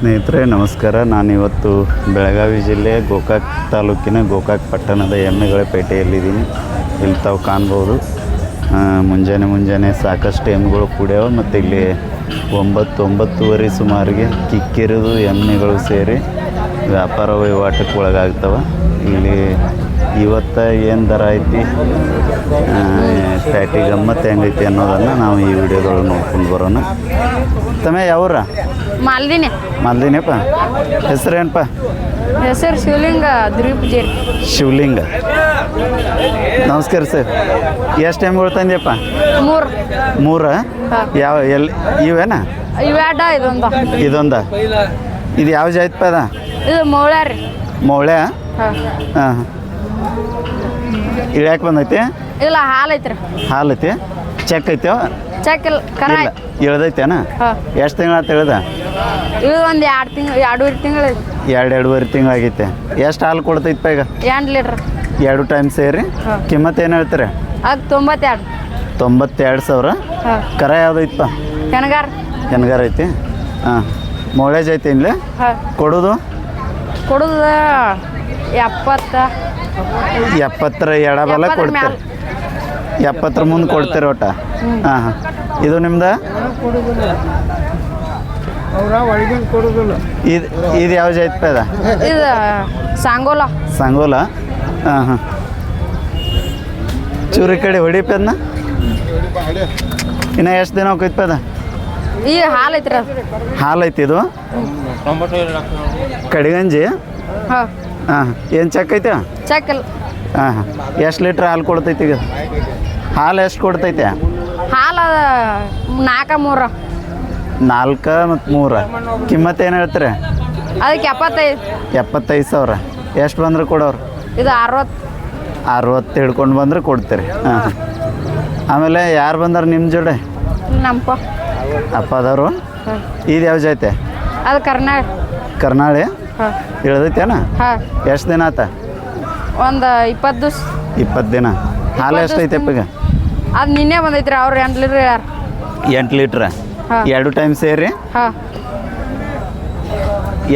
ಸ್ನೇಹಿತರೆ, ನಮಸ್ಕಾರ. ನಾನಿವತ್ತು ಬೆಳಗಾವಿ ಜಿಲ್ಲೆ ಗೋಕಾಕ್ ತಾಲೂಕಿನ ಗೋಕಾಕ್ ಪಟ್ಟಣದ ಎಮ್ಮೆಗಳ ಪೇಟೆಯಲ್ಲಿದ್ದೀನಿ. ಇಲ್ಲಿ ತಾವು ಕಾಣ್ಬೋದು. ಮುಂಜಾನೆ ಮುಂಜಾನೆ ಸಾಕಷ್ಟು ಎಮ್ಮೆಗಳು ಕೂಡ್ಯಾವ. ಮತ್ತು ಇಲ್ಲಿ ಒಂಬತ್ತು ಒಂಬತ್ತುವರೆ ಸುಮಾರಿಗೆ ಕಿಕ್ಕಿರಿದು ಎಮ್ಮೆಗಳು ಸೇರಿ ವ್ಯಾಪಾರ ವಹಿವಾಟಕ್ಕೆ ಒಳಗಾಗ್ತವೆ. ಇಲ್ಲಿ ಇವತ್ತು ಏನು ದರ ಐತಿ? ಪ್ಯಾಟಿ ಗಮ್ಮತ್ತು ಹೆಂಗೈತಿ ಅನ್ನೋದನ್ನು ನಾವು ಈ ವಿಡಿಯೋದೊಳಗೆ ನೋಡ್ಕೊಂಡು ಬರೋಣ. ತಮ್ಮ ಯಾವ್ರ? ಮಾಲ್ದಿನಿ. ಮಲ್ದಿನಪ್ಪ ಹೆಸರೇನಪ್ಪ? ಹೆಸರು ಶಿವಲಿಂಗ ಶಿವಲಿಂಗ. ನಮಸ್ಕಾರ ಸರ್. ಎಷ್ಟು ಟೈಮ್ ತಂದ್ಯಪ್ಪ? ಮೂರು. ಮೂರ. ಯಾವ ಎಲ್ಲಿ ಇವೇನ? ಇವ್ಯಾಡ ಇದೊಂದು? ಇದೊಂದ? ಇದು ಯಾವ ಜಾಯ್ತಪ್ಪ ಅದ ಇದು ಮೌಳ್ಯ ರೀ ಮೌಳ್ಯ? ಹಾಂ. ಹಾಂ. ಇಳ್ಯಾಕೆ ಬಂದೈತಿ? ಇಲ್ಲ ಹಾಲು ಐತ್ರಿ ಹಾಲು ಐತಿ? ಚೆಕ್ ಐತೆ ಚೆಕ್ ಇಲ್ಲ ಕರ ಇಲ್ಲ ಇಳ್ದೈತೇನ? ಎಷ್ಟು ತಿಂಗಳ ತಿಳಿದ ಇದು ಒಂದು ಎರಡು ತಿಂಗಳು ಎರಡೂವರೆ ತಿಂಗಳು ಎರಡು ಎರಡೂವರೆ ತಿಂಗಳಾಗೈತೆ ಎಷ್ಟು ಹಾಲು ಕೊಡ್ತೈತಪ್ಪ ಈಗ? ಎಂಟು ಲೀಟ್ರ್. ಎರಡು ಟೈಮ್ ಸೇರಿ? ಕಿಮ್ಮತ್ ಕಿಮ್ಮತ್ತು ಏನು ಹೇಳ್ತಾರೆ? ಅದು ತೊಂಬತ್ತೆರಡು. ತೊಂಬತ್ತೆರಡು ಸಾವಿರ? ಕರ ಯಾವ್ದೈತಪ್ಪ ಕೆನಗಾರ ಹೆಣ್ಗಾರ. ಐತಿ? ಹಾಂ. ಮೊಳೇಜ್ ಐತಿ ಇಲ್ಲಿ ಕೊಡೋದು? ಕೊಡೋದು ಎಪ್ಪತ್ತ ಎಪ್ಪತ್ತರ ಎಡಬಲ ಕೊಡ್ತೀರಿ. ಎಪ್ಪತ್ತರ ಮುಂದೆ ಕೊಡ್ತೀರಿ ಒಟ್ಟ? ಹಾಂ ಹಾಂ. ಇದು ನಿಮ್ದು? ಇದು ಇದು ಯಾವ ಜಾತಿ ಪೇದ? ಇದು ಸಾಂಗೋಲ. ಸಾಂಗೋಲ? ಹಾಂ ಹಾಂ. ಚೂರಿ ಕಡೆ ಹೊಡಿಪದ ನಾ ಇನ್ನು ಎಷ್ಟು ದಿನ ಹೋಗಿ ಪೇದ? ಈ ಹಾಲು ಐತ್ರಿ ಹಾಲು ಐತಿ ಇದು? ಕಡಿಗಂಜಿ? ಹಾಂ. ಹಾಂ ಏನು ಚೆಕ್ ಐತೆ? ಚೆಕ್ ಇಲ್ಲ ಹಾಂ ಹಾಂ. ಎಷ್ಟು ಲೀಟ್ರ್ ಹಾಲು ಕೊಡ್ತೈತಿ ಈಗ? ಹಾಲು ಎಷ್ಟು ಕೊಡ್ತೈತೆ? ಹಾಲು ನಾಲ್ಕ ಮೂರು. ನಾಲ್ಕ ಮತ್ತು ಮೂರ. ಕಿಮ್ಮತ್ತು ಏನು ಹೇಳ್ತೀರಿ? ಅದಕ್ಕೆ ಎಪ್ಪತ್ತೈದು. ಎಪ್ಪತ್ತೈದು ಸಾವಿರ. ಎಷ್ಟು ಬಂದ್ರೆ ಕೊಡೋರು? ಇದು ಅರವತ್ತು. ಅರವತ್ತು ಹಿಡ್ಕೊಂಡು ಬಂದ್ರೆ ಕೊಡ್ತೀರಿ. ಹಾಂ ಆಮೇಲೆ ಯಾರು ಬಂದಾರ ನಿಮ್ಮ ಜೋಡೆ? ನಮ್ಮಪ್ಪ ಅಪ್ಪ ಅದಾರು? ಇದು ಯಾವ ಜಾಯ್ತೆ ಅದು ಕರ್ನಾಟಕ ಕರ್ನಾಳಿ? ಹಾಂ. ಇಳ್ದೈತೇನ ಹಾಂ. ಎಷ್ಟು ದಿನ ಆತ? ಒಂದು ಇಪ್ಪತ್ತು ದಿವ್ಸ. ಇಪ್ಪತ್ತು ದಿನ. ಹಾಲು ಎಷ್ಟು ಐತೆಪ್ಪ ಈಗ ಅದು ನಿನ್ನೆ ಬಂದೈತ್ರಿ ಅವ್ರು ಎಂಟು ಲೀಟ್ರ್ ಯಾರು ಎಂಟು ಲೀಟ್ರ್? ಎರಡು ಟೈಮ್ ಸೇರಿ? ಹಾಂ.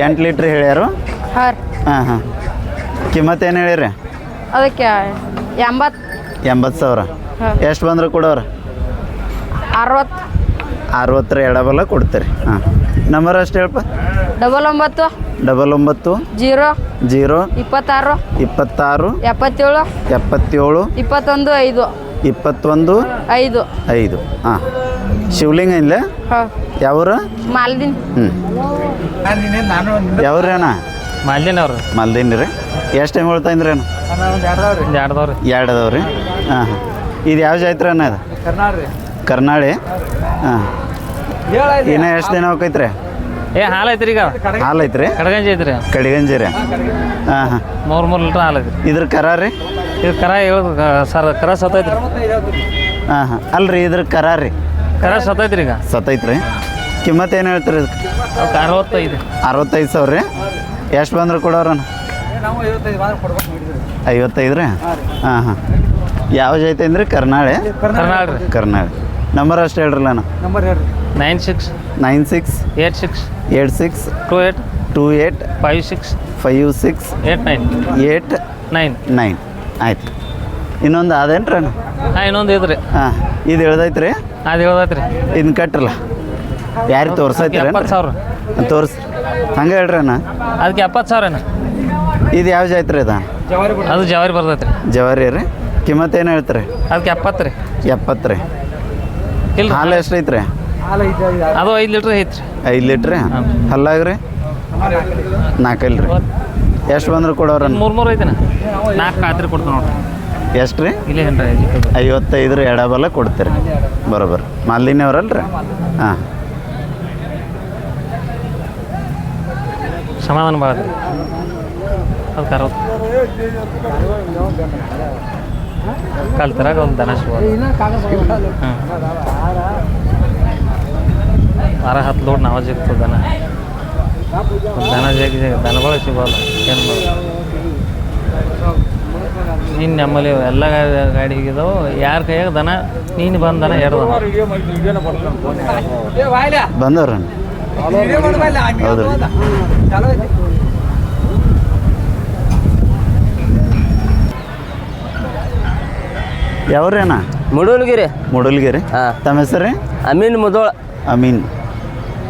ಎಂಟು ಲೀಟ್ರ್ ಹೇಳ್ಯಾರು? ಹಾಂ ಹಾಂ ಹಾಂ. ಕಿಮ್ಮತ್ತು ಏನು ಹೇಳಿರಿ? ಅದಕ್ಕೆ ಎಂಬತ್ತು ಎಂಬತ್ತು ಸಾವಿರ. ಎಷ್ಟು ಬಂದ್ರೆ ಕೊಡೋರು? ಅರವತ್ತು ಅರವತ್ತರ ಎಡಬಲ ಕೊಡ್ತೀರಿ. ಹಾಂ. ನಂಬರ್ ಅಷ್ಟು ಹೇಳಪ್ಪ ಡಬಲ್ ಒಂಬತ್ತು. ಡಬಲ್ ಒಂಬತ್ತು ಜೀರೋ ಜೀರೋ ಇಪ್ಪತ್ತಾರು ಇಪ್ಪತ್ತಾರು ಎಪ್ಪತ್ತೇಳು ಎಪ್ಪತ್ತೇಳು ಇಪ್ಪತ್ತೊಂದು ಐದು. ಇಪ್ಪತ್ತೊಂದು ಐದು. ಐದು. ಹಾಂ. ಶಿವಲಿಂಗ ಇಲ್ಲ ಹಾಂ. ಯಾವ್ರ? ಮಾಲ್ದಿನ್. ಹ್ಞೂ ಅಣ್ಣ? ಮಾಲಿನ್ಯ ಅವ್ರು. ಮಲ್ದಿನಿ ರೀ. ಎಷ್ಟು ಟೈಮ್ ಹೇಳ್ತಾಯಿದ್ರಿ ಅಣ್ಣ? ಎರಡದವ್ರಿ ಎರಡು ಅದಾವ್ರಿ. ಹಾಂ ಹಾಂ. ಇದು ಯಾವ ಜಾತ್ರೆ ಅಣ್ಣ ಇದು? ಕರ್ನಾಳಿ? ಹಾಂ. ಇನ್ನೂ ಎಷ್ಟು ದಿನ ಹೋಗೈತ್ರಿ ಏ ಹಾಲು ಐತ್ರಿ ಈಗ. ಹಾಲು ಐತ್ರಿ? ಕಡಗಂಜಿ ಐತ್ರಿ. ಕಡಿಗಂಜಿ ರೀ. ಹಾಂ ಹಾಂ ಮೂರು ಮೂರು ಲೀಟ್ರ್ ಹಾಲು ಐತ್ರಿ. ಇದ್ರ ಕರ ರೀ? ಇದು ಕರ ಹೇಳ್ದು ಸರ್ ಕರ ಸತ್ತೈತ್ರಿ. ಹಾಂ ಹಾಂ. ಅಲ್ರಿ ಇದ್ರ ಕರ ರೀ. ಕರ ಸತ್ತೈತ್ರಿ ಈಗ. ಸತ್ತೈತ್ರಿ. ಕಿಮ್ಮತ್ ಏನು ಹೇಳ್ತೀರಿ ಇದಕ್ಕೆ ಅವಕ್ಕೆ ಅರವತ್ತೈದು. ಅರವತ್ತೈದು ಸಾವಿರ ರೀ. ಎಷ್ಟು ಬಂದ್ರೆ ಕೊಡೋರಣ ಐವತ್ತೈದು ರೀ. ಹಾಂ ಹಾಂ. ಯಾವ ಜೈತೆ ಅಂದ್ರೆ? ಕರ್ನಾಳೆ? ಕರ್ನಾಳ ರೀ. ಕರ್ನಾಳೆ. ನಂಬರ್ ಅಷ್ಟು ಹೇಳ್ರಲ್ಲ ಅಣ್ಣ. Nine six. Nine six eight six eight six two eight two eight five six five six eight nine eight nine nine ಆಯ್ತು. ಇನ್ನೊಂದು ಅದೇನು ಅಣ್ಣ? ಹಾಂ ಇನ್ನೊಂದು ಇದ್ರಿ. ಹಾಂ ಇದು ಹೇಳ್ದೈತ್ರಿ? ಅದು ಹೇಳ್ದೈತ್ರಿ. ಇದನ್ನ ಕಟ್ರಲ್ಲ. ಯಾರು ತೋರ್ಸೈತ್ರಿ ಎಪ್ಪತ್ತು ಸಾವಿರ. ತೋರಿಸ್. ಹಂಗೆ ಹೇಳ್ರಿ ಅಣ್ಣ. ಅದಕ್ಕೆ ಎಪ್ಪತ್ತು ಸಾವಿರ ಇದು ಯಾವ ರೀ ಅದ? ಅದು ಜವಾರಿ ಬರ್ತೈತ್ರಿ. ಜವಾರಿ ರೀ. ಕಿಮ್ಮತ್ತು ಏನು ಹೇಳ್ತೀರಿ? ಅದಕ್ಕೆ ಎಪ್ಪತ್ತು ರೀ. ಎಪ್ಪತ್ತು ರೀ. ಇಲ್ಲ ಹಾಲು ಎಷ್ಟು ಐತ್ರಿ? ಅದು ಐದು ಲೀಟ್ರ್ ಐತ್ರಿ. ಐದು ಲೀಟ್ರಿ? ಹಲ್ಲಾಗ್ರಿ ನಾಲ್ಕೈದು ರೀ. ಎಷ್ಟು ಬಂದ್ರೆ ಕೊಡೋರ ಮೂರು ಮೂರು ಐತಿನ? ನಾಲ್ಕು ಆತ್ರಿ ಕೊಡ್ತೀನಿ ನೋಡ್ರಿ. ಎಷ್ಟು ರೀ? ಐವತ್ತೈದು ರೀ ಎಡಬಲ ಕೊಡ್ತೀರಿ. ಬರೋಬ್ಬರ ಮಾಲಿನ್ಯ ರೀ ಹಾಂ. ಸಮಾಧಾನ ಭಾಳ ಅದಕ್ಕೆ ಅರವತ್ತು ಕಲ್ತರಾಗ ಒಂದು ದನ ಹಾಂ. ವಾರ ಹತ್ತು ಲೋಡ್ ನಾವು ಸಿಗ್ತದೆ ದನ. ದನ ಜಗಿ ದನಗಳು ಸಿಗೋಲ್ಲ ಏನು ಮಾಡೋದು? ನೀನು ನಮ್ಮಲ್ಲಿ ಎಲ್ಲ ಗಾಡಿ ಇದಾವೆ ಯಾರ ಕೈಯಾಗ ದನ ನೀನು ಬಂದ ದನ ಎರಡು ದನ. ಬಂದವ್ರ ಹೌದ್ರಿ. ಯಾವ್ರೇನ? ಮುಡುಲ್ಗಿರಿ. ಮೂಡಲ್ಗಿರಿ. ತಮ್ಮ ಹೆಸರು? ಅಮೀನ್ ಮುದೋಳ. ಅಮೀನ್.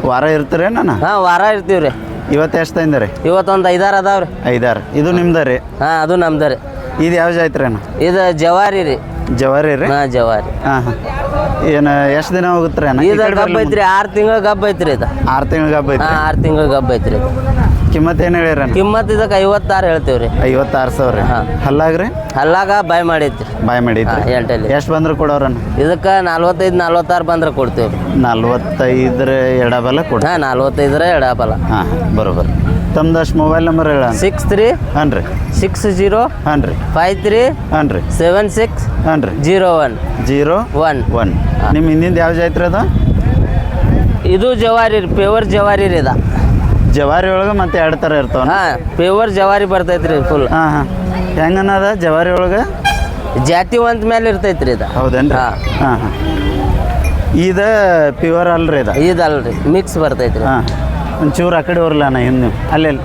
ವಾರ ಇರ್ತೀರಿ ನಾನು ಹಾಂ ವಾರ ಇರ್ತೀವಿ ರೀ. ಇವತ್ತು ಎಷ್ಟು ತಂದಿರಿ ರೀ? ಇವತ್ತೊಂದು ಐದಾರು ಅದಾವ್ರಿ ಐದಾರು. ಇದು ನಿಮ್ದ ರೀ? ಹಾಂ ಅದು ನಮ್ದು ರೀ. ಇದು ಯಾವ ಜಾತ್ರೆ ಅಣ್ಣ? ಇದು ಜವಾರಿ ರೀ. ಜವಾರಿ ರೀ? ಹಾಂ ಜವಾರಿ. ಹಾಂ ಹಾಂ. ಏನು ಎಷ್ಟು ದಿನ ಹೋಗುತ್ತೆ ಅಣ್ಣ? ಇದು ಗಬ್ಬ ಐತ್ರಿ ಆರು ತಿಂಗಳ ಗಬ್ಬ ಐತ್ರಿ ಇದು. ಆರು ತಿಂಗಳು ಗಬ್ಬ ಐತ್ರಿ ಆರು ತಿಂಗಳ ಗಬ್ಬ ಐತ್ರಿ ಇದು. ಕಿಮ್ಮತ್ ಏನು ಹೇಳಿರ ಕಿಮ್ಮತ್ ಇದಕ್ಕೆ ಐವತ್ತಾರು ಹೇಳ್ತೀವಿ ರೀ. ಐವತ್ತಾರು ಸಾವಿರ? ರೀ. ಹಲ್ಲಾಗ್ರಿ ಹಲ್ಲಾಗ ಬಾಯ್ ಮಾಡಿದ್ರಿ. ಬಾಯ್ ಮಾಡಿದ್ರಿ. ಎಷ್ಟ್ ಎಂಟಲ್ಲಿ ಎಷ್ಟು ಬಂದ್ರೆ ಕೊಡೋರಣ್ಣ? ಇದಕ್ಕೆ ನಲ್ವತ್ತೈದು ನಲ್ವತ್ತಾರು ಬಂದ್ರೆ ಕೊಡ್ತೀವಿ ರೀ. ನಲ್ವತ್ತೈದರ ಎಡಬಲ ಕೊಡ ಹಾಂ ನಲ್ವತ್ತೈದರ ಎಡಬಲ. ಹಾಂ ಬರೋಬರ್. ತಮ್ದು ಅಷ್ಟು ಮೊಬೈಲ್ ನಂಬರ್ ಹೇಳ ಸಿಕ್ಸ್ ತ್ರೀ ಹಾಂ ರೀ. ಸಿಕ್ಸ್ ಜೀರೋ ಹಾಂ ರೀ. ಫೈವ್ ತ್ರೀ ಹಾಂ ರೀ. ಸೆವೆನ್ ಸಿಕ್ಸ್ ಹಾಂ ರೀ. Zero one zero one one ನಿಮ್ಮ ಹಿಂದಿಂದ ಯಾವ ಜಾತ್ರೆ ಅದ? ಇದು ಜವಾರಿ ರೀ ಪ್ಯೂರ್ ಜವಾರಿ ರೀ ಇದ. ಜವಾರಿ ಒಳಗೆ ಮತ್ತೆ ಎರಡು ಥರ ಇರ್ತಾವ ಹಾಂ ಪ್ಯೂರ್ ಜವಾರಿ ಬರ್ತೈತ್ರಿ ಫುಲ್ ಹಾಂ ಹಾಂ. ಹೆಂಗನ್ನದ ಜವಾರಿ ಒಳಗೆ? ಜಾತಿ ಒಂದ್ ಮೇಲೆ ಇರ್ತೈತ್ರಿ ಇದ. ಹೌದೇನ್ರಿ? ಹಾಂ. ಹಾಂ ಹಾಂ. ಇದು ಪ್ಯೂರ್ ಅಲ್ರಿ ಇದು? ಇದಲ್ರಿ ಮಿಕ್ಸ್ ಬರ್ತೈತ್ರಿ. ಹಾಂ. ಒಂಚೂರು ಆ ಕಡೆ ಬರಲ್ಲ ನಾ ಹಿಂದೆ ಅಲ್ಲಿ ಅಲ್ಲಿ.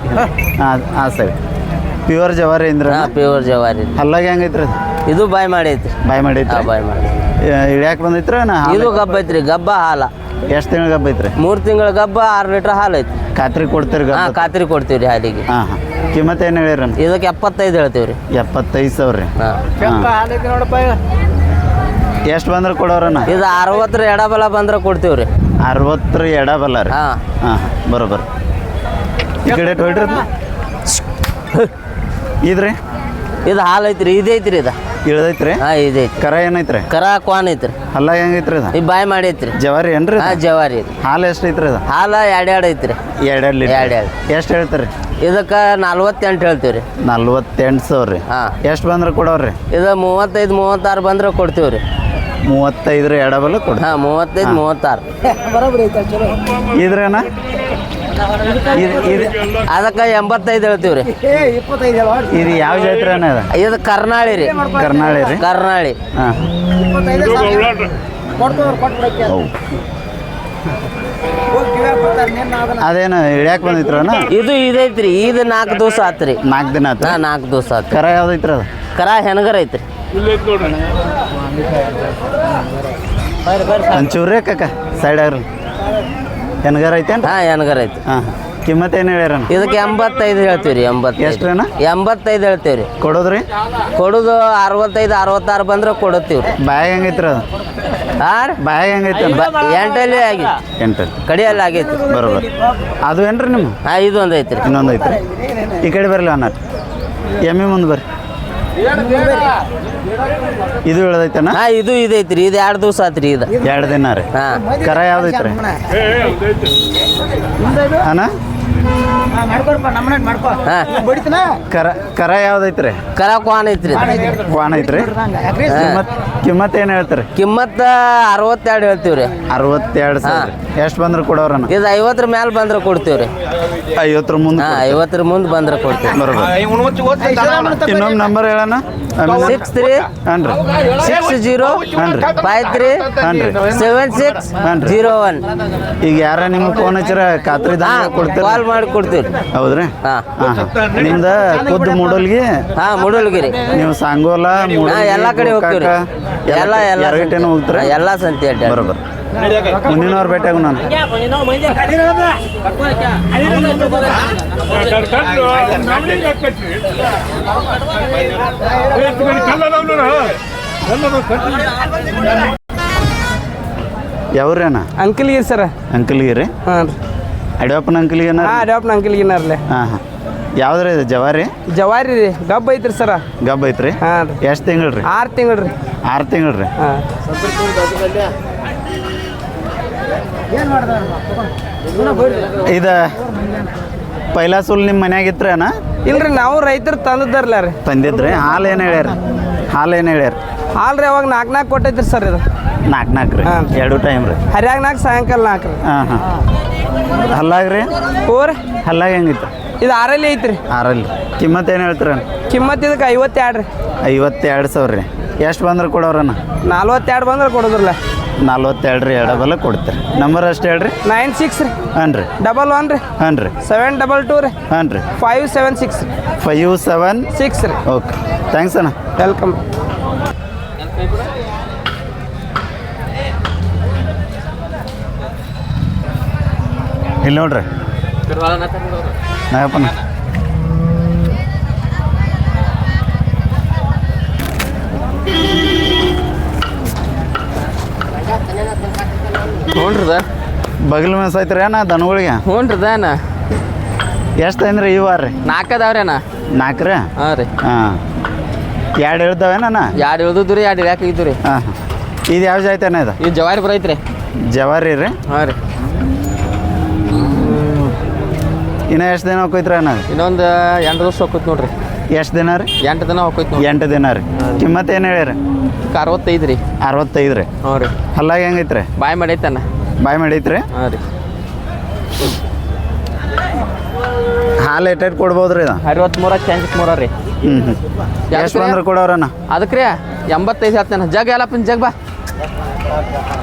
ಹಾಂ. ಹಾಂ ಸರಿ ಪ್ಯೂರ್ ಜವಾರಿ ಅಂದ್ರೆ ಹಾಂ ಪ್ಯೂರ್ ಜವಾರಿ. ಅಲ್ಲಾಗ ಹಲ್ಲಾಗ ಹೆಂಗೈತ್ರಿ ಅದು? ಇದು ಬಾಯ್ ಮಾಡೈತ್ರಿ. ಬಾಯ್ ಮಾಡೈತ್ರಿ? ಆ ಬಾಯ್ ಮಾಡಿ ಇಳ್ಯಾಕೆ ಬಂದೈತ್ರ ನಾ ಇದು ಗಬ್ಬ ಐತ್ರಿ ಗಬ್ಬ ಹಾಲ. ಎಷ್ಟು ತಿಂಗಳ ಗಬ್ಬ ಐತ್ರಿ? ಮೂರು ತಿಂಗಳ ಗಬ್ಬ ಆರು ಲೀಟರ್ ಹಾಲು ಐತಿ ಖಾತ್ರಿ ಕೊಡ್ತೀರಿ ಹಾಂ ಖಾತ್ರಿ ಕೊಡ್ತೀವಿ ರೀ ಹಾಲಿಗೆ. ಹಾಂ ಹಾಂ. ಕಿಮ್ಮತ್ ಏನು ಹೇಳಿರಿ? ಇದಕ್ಕೆ ಎಪ್ಪತ್ತೈದು ಹೇಳ್ತೀವಿ ರೀ ಎಪ್ಪತ್ತೈದು ಸಾವಿರ ರೀ ಹಾಂ. ಎಷ್ಟು ಬಂದ್ರೆ ಕೊಡೋರಣ್ಣ ಇದು ಅರವತ್ತರ ಎಡಬಲ ಬಂದ್ರೆ ಕೊಡ್ತೀವಿ ರೀ ಅರವತ್ತರ ಎಡಬಲ್ಲ ರೀ. ಹಾಂ. ಹಾಂ ಬರೋಬ್ಬರ ಈ ಕಡೆ ಹೊಡ್ರಿ ಇದ್ರಿ? ಇದು ಹಾಲು ಐತ್ರಿ ಇದೈತ್ರಿ ಇದು. ಇಳ್ದೈತ್ರಿ? ಹಾ ಇದೈತಿ ಕರ ಏನೈತ್ರಿ? ಕರ ಕ್ವಾನ್ ಐತ್ರಿ. ಹಲ್ಲ ಹೆಂಗೈತ್ರಿ ಅದು ಈ ಬಾಯ್ ಮಾಡೈತ್ರಿ. ಜವಾರಿ ಏನ್ರಿ ಹಾ ಜವಾರಿ ಐತಿ ಹಾಲು ಎಷ್ಟು ಐತ್ರಿ ಅದು ಹಾಲ ಎರಡು ಎರಡು ಐತ್ರಿ. ಎರಡೆರಡು ಲೀಟ್ರ್. ಎರಡೆರಡು. ಎಷ್ಟು ಹೇಳ್ತೀರಿ? ಇದಕ್ಕೆ ನಲ್ವತ್ತೆಂಟು ಹೇಳ್ತೀವಿ ರೀ. ನಲ್ವತ್ತೆಂಟು ಸಾವಿರ ರೀ. ಹಾಂ. ಎಷ್ಟು ಬಂದ್ರೆ ಕೊಡೋರಿ ಇದು ಮೂವತ್ತೈದು ಮೂವತ್ತಾರು ಬಂದ್ರೆ ಕೊಡ್ತೀವಿ ರೀ. ಮೂವತ್ತೈದರ ಎಡಬಲ್ಲ ಕೊಡ. ಹಾಂ ಮೂವತ್ತೈದು ಮೂವತ್ತಾರು. ಇದ್ರೇನ ಇದು ಇದು ಅದಕ್ಕೆ ಎಂಬತ್ತೈದು ಹೇಳ್ತೀವಿ ರೀ ಇದು ಯಾವ ಜಾತ್ರೆ ಇದು? ಕರ್ನಾಳಿ ರೀ. ಕರ್ನಾಳಿ ರೀ? ಕರ್ನಾಳಿ. ಹಾಂ. ಅದೇನು ಬಂದಿತ್ರ ಇದು ಇದೈತ್ರಿ ಇದು ನಾಲ್ಕು ದಿವಸ ಆತ್ರಿ. ನಾಲ್ಕು ದಿನ ಆತ ನಾಲ್ಕು ದಿವಸ ಆತು ಕರ ಯಾವ್ದೈತ್ರ ಅದು? ಕರ ಹೆಣಗರ ಐತ್ರಿ. ಒಂಚೂರು ಕಕ್ಕ ಸೈಡ್ ಆಗ್ರಿ. ಹೆಣ್ಗಾರ ಐತೇನು ಹಾಂ ಎನ್ಗಾರ ಐತೆ ಹಾಂ ಕಿಮ್ಮತ್ ಏನು ಹೇಳ್ಯಾರಣ್ಣ? ಇದಕ್ಕೆ ಎಂಬತ್ತೈದು ಹೇಳ್ತೀವಿ ರೀ ಎಷ್ಟು ಎಷ್ಟ್ರಣ್ಣ? ಎಂಬತ್ತೈದು ಹೇಳ್ತೀವಿ ರೀ ಕೊಡೋದ್ರಿ? ಕೊಡೋದು ಅರವತ್ತೈದು ಅರವತ್ತಾರು ಬಂದ್ರೆ ಕೊಡುತ್ತೀವಿ ರೀ ಬಾಯಾಗ ಹೆಂಗೈತ್ರಿ ಅದು? ಹಾಂ ರೀ. ಬಾಯಾಗ ಹೆಂಗೈತೆ ಎಂಟಲ್ಲಿ ಆಗೈತಿ ಎಂಟಲ್ಲಿ. ಕಡಿಯಲ್ಲಿ ಆಗೈತೆ ಬರೋಬರ್. ಅದು ಏನ್ರಿ ನಿಮ್ಮ ಹಾಂ ಇದು ಒಂದು ಐತ್ರಿ. ಇನ್ನೊಂದು ಐತ್ರಿ. ಈ ಕಡೆ ಬರಲಿ ಅನ್ನ ಎಮ್ಮೆ ಮುಂದೆ ಬರ್ರಿ. ಇದು ಇಳ್ದೈತಣ್ಣ ಹಾಂ ಇದು ಇದೈತ್ರಿ ಇದು ಎರಡು ದಿವಸ ಆತ್ರಿ ಇದು. ಎರಡು ದಿನ ರೀ. ಹಾಂ. ಕರ ಯಾವ್ದೈತ್ರಿ? ಅಣ್ಣ ಹಾಂ ಕರ ಕರ ಯಾವ್ದೈತ್ರಿ? ಕರ ಕ್ವಾನ್ ಐತ್ರಿ. ಕ್ವಾನ್ ಐತ್ರಿ. ಕಿಮ್ಮತ್ ಕಿಮ್ಮತ್ ಏನು ಹೇಳ್ತೀರಿ? ಕಿಮ್ಮತ್ತ ಅರವತ್ತೆರಡು ಹೇಳ್ತೀವಿ ರೀ ಅರವತ್ತೆರಡು ಸಾವಿರ. ಎಷ್ಟು ಬಂದ್ರೆ ಕೊಡೋರ ಇದು ಐವತ್ತರ ಮೇಲೆ ಬಂದ್ರೆ ಕೊಡ್ತೀವಿ ರೀ ಐವತ್ತರ ಮುಂದೆ ಐವತ್ತರ ಮುಂದೆ ಬಂದ್ರೆ ಕೊಡ್ತೀವಿ ಇನ್ನೊಂದು ನಂಬರ್ ಹೇಳೋಣ ಸಿಕ್ಸ್ ತ್ರೀ ಹನ್ರಿ ರೀ ಸಿಕ್ಸ್ ಜೀರೋ ಹನ್ರಿ ರೀ ಫೈವ್ ತ್ರೀ ಹನ್ರಿ ರೀ ಸೆವೆನ್ ಸಿಕ್ಸ್ ಜೀರೋ ಒನ್ ಈಗ ಯಾರ ನಿಮ್ಗೆ ಫೋನ್ ಹಚ್ಚಿರ ಖಾತ್ರಿ ಕಾಲ್ ಮಾಡಿ ಕೊಡ್ತೀವಿ ಹೌದ್ರಿ? ಹಾಂ. ಹಾಂ ಹಾಂ. ನಿಮ್ದು ಖುದ್ದು ಮೂಡಲ್ಗಿ? ಹಾಂ ಮುಡಲ್ಗಿರಿ. ನೀವು ಸಾಂಗೋಲ ಹಾಂ ಎಲ್ಲ ಕಡೆ ಹೋಗ್ತೀವಿ ರೀ ಎಲ್ಲ ಎಲ್ಲ ಎರಗಟ್ಟೆನೂ ಹೋಗ್ತೀರ? ಎಲ್ಲ ಸಂತಿ ಅಡ್ಡ ಬರೋಬರ್. ಮುಂದಿನವ್ರು ಭೇಟಿಯಾಗು ನಾನು. ಅಣ್ಣ? ಅಂಕಲ್ಗೆ ಸರ. ಅಂಕಲ್ಗಿ ರೀ ಹಾಂ ರೀ ಅಡ್ಯಪ್ಪನ ಅಂಕಲ್ಗಿನ ಹಾಂ ಅಡ್ಯಾಪ್ನ ಅಂಕಲ್ಗಿನಾರ್ಲೆ ಹಾಂ ಹಾಂ. ಯಾವ್ದ್ರಿ ಇದು ಜವಾರಿ? ಜವಾರಿ ರೀ ಗಬ್ಬ ಐತ್ರಿ ಸರ. ಗಬ್ಬ ಐತ್ರಿ? ಹಾಂ ರೀ. ಎಷ್ಟು ತಿಂಗಳು ರೀ ಆರು ತಿಂಗಳು ರೀ. ಆರು ತಿಂಗಳು ರೀ? ಹಾಂ. ಇದು ಪೈಲಾ ಸುಲ್ ನಿಮ್ಮ ಮನ್ಯಾಗ ಇತ್ರಿ ಅಣ್ಣ ಇಲ್ರಿ ನಾವು ರೈತರು ತಂದಿದ್ದಾರಲ್ಲ ರೀ. ತಂದಿದ್ರಿ? ಹಾಲು ಏನು ಹೇಳ್ಯಾರ? ಹಾಲು ಏನು ಹೇಳ್ಯಾರ? ಹಾಲು ರೀ ಅವಾಗ ನಾಲ್ಕು ನಾಲ್ಕು ಕೊಟ್ಟೈತ್ರಿ ಸರ್ ಇದು. ನಾಲ್ಕು ನಾಲ್ಕು ರೀ. ಎರಡು ಟೈಮ್ ರೀ? ಹರಿಯಾಗ ನಾಲ್ಕು ಸಾಯಂಕಾಲ ನಾಲ್ಕು ರೀ. ಹಾಂ ಹಾಂ. ಹಲ್ಲಾಗ ರೀ? ಓರ್ ಹಲ್ಲಾಗ ಹೆಂಗಿತ್ತು ಇದು ಆರಲ್ಲಿ ಐತ್ರಿ. ಆರಲ್ಲಿ. ಕಿಮ್ಮತ್ ಏನು ಹೇಳ್ತೀರ ಕಿಮ್ಮತ್ ಇದಕ್ಕೆ ಐವತ್ತೆರಡು ರೀ. ಐವತ್ತೆರಡು ಸಾವಿರ ರೀ. ಎಷ್ಟು ಬಂದ್ರೆ ಕೊಡೋರಣ್ಣ ನಲ್ವತ್ತೆರಡು ಬಂದ್ರೆ ಕೊಡೋದ್ರಲ್ಲ. ನಲ್ವತ್ತೆರಡು ರೀ ಎಡಬಲ ಕೊಡ್ತೀರಿ. ನಂಬರ್ ಅಷ್ಟು ಹೇಳ್ರಿ? ನೈನ್ ಸಿಕ್ಸ್ ರೀ. ಹಾಂ ರೀ. ಡಬಲ್ ಒನ್ ರೀ. ಹಾಂ ರೀ. ಸೆವೆನ್ ಡಬಲ್ ಟೂ ರೀ. ಹಾಂ ರೀ. Five seven six five seven? Six ರೀ. ಓಕೆ. ಥ್ಯಾಂಕ್ಸ್ ಅಣ್ಣ. ವೆಲ್ಕಮ್ ಇಲ್ಲಿ ನೋಡ್ರಿ. ನಾಯಪ್ಪನ. ಹ್ಞೂನ್ರದ ಬಗಲ್ ಮೆಸ್ ಐತ್ರಿ ಅಣ್ಣ ದನಗಳಿಗೆ? ಹ್ಞೂನ್ರದಾನ ಎಷ್ಟು ಐನ್ರಿ ವಾರ? ರೀ ನಾಲ್ಕು ಅದಾವ್ರಿ ನಾಲ್ಕು ರೀ ಹಾಂ ರೀ. ಹಾಂ. ಎರಡು ಹೇಳ್ತಾವೇನ ಎರಡು ಹೇಳ್ದು ರೀ ಎರಡು ಯಾಕೆ ಇದ್ದು ರೀ ಹಾಂ ಹಾಂ. ಇದು ಯಾವ ಜಾಯ್ತಾನ ಇದು? ಇದು ಜವಾರಿ ಬರೈತ್ರಿ ಜವಾರಿ ರೀ? ಹಾಂ ರೀ. ಇನ್ನು ಎಷ್ಟು ದಿನ ಹೋಗ್ತೈತ್ರಿ ಅಣ್ಣ? ಇನ್ನೊಂದು ಎಂಟು ದಿವಸ ಹೋಗ್ತೈತೆ ನೋಡ್ರಿ. ಎಷ್ಟು ದಿನ ರೀ? ಎಂಟು ದಿನ ಹೋಗ್ತೈತೆ ಎಂಟು ದಿನ ರೀ. ಕಿಮ್ಮತ್ತು ಏನು ಹೇಳಿರಿ ಅರವತ್ತೈದು ರೀ. ಅರವತ್ತೈದು ರೀ. ಹ್ಞೂ ರೀ. ಹಲ್ಲಾಗ ಹೆಂಗೈತ್ರಿ? ಬಾಯ್ ಮಾಡೈತನ ಬಾಯ್ ಮಾಡೈತ್ರಿ ಹಾಂ ರೀ. ಹಾಲು ಎಟ್ಟೆಟ್ ಕೊಡ್ಬೋದು ರೀ ಅರವತ್ತ್ಮೂರ ಚೇಂಜ್ ಮೂರ ರೀ. ಹ್ಞೂ ಹ್ಞೂ ಎಷ್ಟು ರೀ? ಬಂದ್ರೆ ಕೊಡೋರಣ್ಣ? ಅದಕ್ಕೆ ರೀ ಎಂಬತ್ತೈದು ಹೇಳ್ತೇನೆ. ಜಗ್ ಎಲ್ಲಪ್ಪ ಜಗ್ ಬಾ.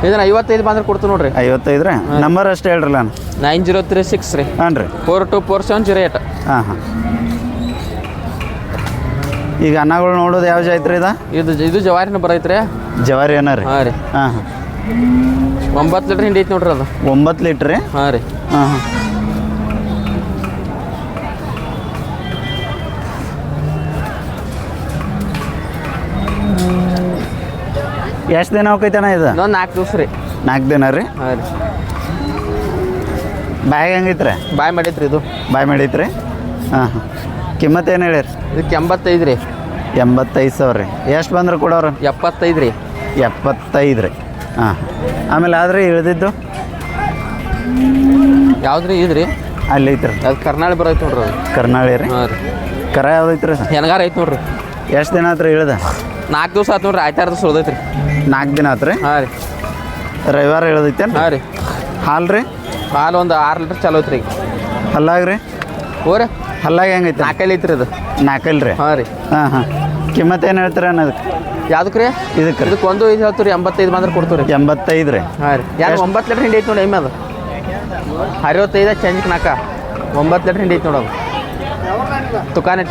ಇದನ್ನ ಐವತ್ತೈದು ಬಂದ್ರೆ ಕೊಡ್ತು ನೋಡ್ರಿ. ಐವತ್ತೈದು ರೀ. ನಂಬರ್ ಅಷ್ಟು ಹೇಳ್ರಿ ನಾನು ನೈನ್ ಜೀರೋ ತ್ರೀ ಸಿಕ್ಸ್ ರೀ. ಹಾಂ ರೀ. Four two four seven zero eight ಹಾಂ ಹಾಂ. ಈಗ ಅನ್ನಗಳು ನೋಡೋದು ಯಾವ ಜಾಯ್ತ್ರಿ ಇದು? ಇದು ಇದು ಜವಾರಿನ ಬರೈತ್ರಿ. ಜವಾರಿ ಏನ ರೀ. ಹಾಂ ರೀ. ಹಾಂ ಹಾಂ. ಒಂಬತ್ತು ಲೀಟ್ರ್ ಹಿಂಡಿ ಐತಿ ನೋಡ್ರಿ ಅದು. ಒಂಬತ್ತು ಲೀಟ್ರ್ ರೀ? ಹಾಂ ರೀ. ಹಾಂ ಹಾಂ. ಎಷ್ಟು ದಿನ ಹೋಗೈತಣ್ಣ ಇದು? ಇನ್ನೊಂದು ನಾಲ್ಕು ದಿವಸ ರೀ. ನಾಲ್ಕು ದಿನ ರೀ? ಹಾಂ ರೀ. ಬಾಯಿ ಹೆಂಗೈತ್ರಿ? ಬಾಯ್ ಮಾಡೈತ್ರಿ ಇದು. ಬಾಯ್ ಮಾಡೈತ್ರಿ? ಹಾಂ ಹಾಂ. ಕಿಮ್ಮತ್ತು ಏನು ಹೇಳಿರಿ? ಇದಕ್ಕೆ ಎಂಬತ್ತೈದು ರೀ. ಎಂಬತ್ತೈದು ಸಾವಿರ ರೀ. ಎಷ್ಟು ಬಂದ್ರೆ ಕೊಡೋರು? ಎಪ್ಪತ್ತೈದು ರೀ. ಎಪ್ಪತ್ತೈದು ರೀ. ಹಾಂ ಆಮೇಲೆ ಆದ್ರೆ ಇಳಿದಿದ್ದು? ಯಾವ್ದು ರೀ ಇದು ರೀ? ಅಲ್ಲಿ ಐತ್ರಿ. ಅದು ಕರ್ನಾಳಿ ಬರೈತೆ ನೋಡ್ರಿ ಅದು. ಕರ್ನಾಳಿ ರೀ? ಹಾಂ ರೀ. ಕರ ಯಾವ್ದೈತ್ರಿ ಸರ್? ಹೆಣ್ಗಾರ ಐತೆ ನೋಡ್ರಿ. ಎಷ್ಟು ದಿನ ಆತ್ರಿ ಇಳ್ದ? ನಾಲ್ಕು ದಿವಸ ಆಯ್ತು ನೋಡ್ರಿ ಆಯ್ತಾರ ದಿವಸ ಉಳ್ದೈತೆ ರೀ ನಾಲ್ಕು ದಿನ ಆತ್ರಿ? ಹಾಂ ರೀ. ರವಿವಾರ ಹೇಳೋದೈತೆ ಹಾಂ ರೀ. ಹಾಲು ರೀ? ಹಾಲು ಒಂದು ಆರು ಲೀಟ್ರ್ ಚಲೋ ಐತ್ರಿ ಈಗ. ಹಲ್ಲಾಗ ರೀ? ಹೋರಿ ಹಲ್ಲಾಗ ಹೆಂಗೈತೆ ನಾಲ್ಕೈಲಿ ಐತ್ರಿ ಅದು ನಾಲ್ಕೈಲ್ ರೀ? ಹಾಂ ರೀ. ಹಾಂ ಹಾಂ. ಕಿಮ್ಮತ್ತು ಏನು ಹೇಳ್ತೀರ ಅನ್ನೋದಕ್ಕೆ ಯಾವ್ದಕ್ಕೆ ರೀ? ಇದಕ್ಕೆ ರೀ. ಇದಕ್ಕೆ ಒಂದು ಐದು ಹೇಳ್ತೀರಿ ಎಂಬತ್ತೈದು ಬಂದ್ರೆ ಕೊಡ್ತೀವಿ ರೀ ಎಂಬತ್ತೈದು ರೀ. ಹಾಂ ರೀ. ಯಾರು ಒಂಬತ್ತು ಲೀಟ್ರ್ ಹಿಂಡಿ ಐತೆ ನೋಡಿ ಎಮ್ಮೆ ಅದು. ಅರವತ್ತೈದು ಚೇಂಜ್ ನಾಕ. ಒಂಬತ್ತು ಲೀಟ್ರ್ ಹಿಂಡಿ ಐತೆ ನೋಡೋದು ತುಕಾನ್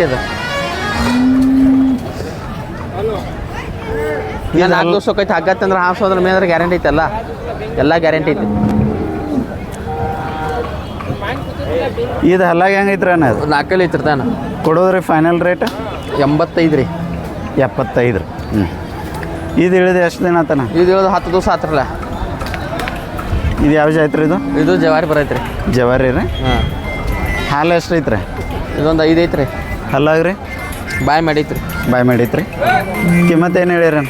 ಈಗ ನಾಲ್ಕು ದಿವಸ ಹೋಗೈತೆ ಹಗ್ಗತ್ತಂದ್ರೆ ಹಾಫ್ ಸಾವಿರ ಅದ್ರ ಮೇಲೆ ಗ್ಯಾರಂಟಿ ಐತಲ್ಲ? ಎಲ್ಲ ಗ್ಯಾರಂಟಿ ಐತಿ. ಇದು ಹಲ್ಲಾಗ ಹೆಂಗೈತ್ರಿ ಅದು ನಾಲ್ಕಲ್ಲಿ ಐತಿರ್ತಾನ ಕೊಡೋದ್ರಿ ಫೈನಲ್ ರೇಟ್ ಎಂಬತ್ತೈದು ರೀ. ಎಪ್ಪತ್ತೈದು ರೀ. ಹ್ಞೂ ಇದು ಇಳಿದು ಎಷ್ಟು ದಿನ ಆತನ ಇದು ಹೇಳೋದು ಹತ್ತು ದಿವಸ ಆತ್ರಲ್ಲ. ಇದು ಯಾವ ಜಾತ್ರೆ ಇದು? ಇದು ಜವಾರಿ ಬರೈತೆ ರೀ ಜವಾರಿ ರೀ? ಹಾಂ. ಹಾಲು ಎಷ್ಟು ಐತ್ರಿ? ಇದೊಂದು ಐದು ಐತ್ರಿ. ಹಲ್ಲಾಗ ರೀ ಬಾಯ್ ಮಾಡೈತ್ರಿ. ಬಾಯ್ ಮಾಡೈತ್ರಿ. ಕಿಮ್ಮತ್ತೇನು ಏನು ಹೇಳಿರಿ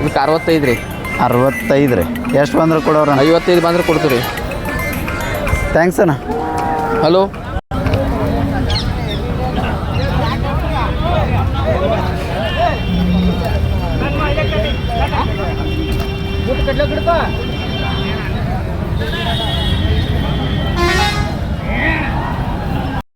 ಇದಕ್ಕೆ ಅರವತ್ತೈದು ರೀ. ಅರವತ್ತೈದು ರೀ. ಎಷ್ಟು ಬಂದ್ರೆ ಕೊಡೋರ? ಐವತ್ತೈದು ಬಂದ್ರೆ ಕೊಡ್ತೀವಿ ರೀ. ಥ್ಯಾಂಕ್ಸ್ ಅಣ್ಣ. ಹಲೋ